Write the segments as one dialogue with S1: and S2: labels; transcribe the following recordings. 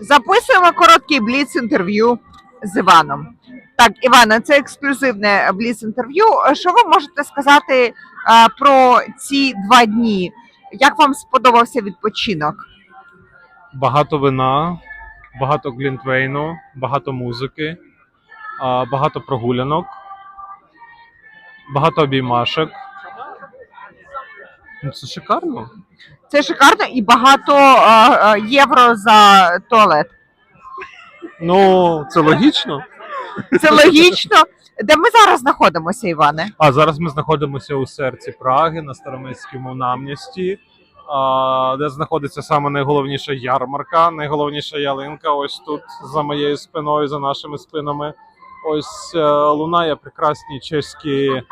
S1: Записуємо короткий бліц інтерв'ю з Іваном. Так, Івана, це ексклюзивне бліц інтерв'ю. Що ви можете сказати е, про ці два дні? Як вам сподобався відпочинок?
S2: Багато вина, багато глінтвейну, багато музики, а, багато прогулянок, багато обіймашок. Ну, це шикарно.
S1: Це шикарно і багато е, е, євро за туалет.
S2: Ну, це логічно.
S1: Це логічно. Де ми зараз знаходимося, Іване?
S2: А зараз ми знаходимося у серці Праги на староместському нам'ясті, а, де знаходиться саме найголовніша ярмарка, найголовніша ялинка. Ось тут за моєю спиною, за нашими спинами. Ось е, лунає прекрасні чеські е,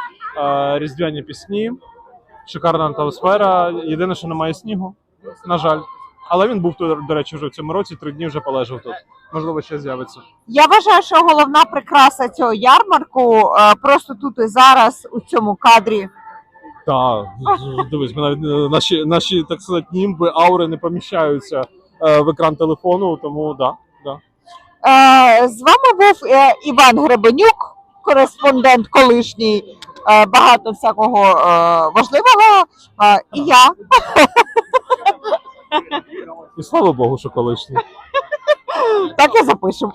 S2: різдвяні пісні. Шикарна атмосфера. Єдине, що немає снігу, на жаль. Але він був тут, до речі, вже в цьому році, три дні вже полежав тут. Можливо, ще з'явиться.
S1: Я вважаю, що головна прикраса цього ярмарку е, просто тут і зараз у цьому кадрі.
S2: Так, дивись, ми навіть е, наші, наші так сказати, німби, аури не поміщаються е, в екран телефону, тому да, да.
S1: З вами був Іван Гребенюк, кореспондент колишній, багато всякого е, важливого. Е, І я
S2: І слава Богу, що колишній.
S1: так і запишемо.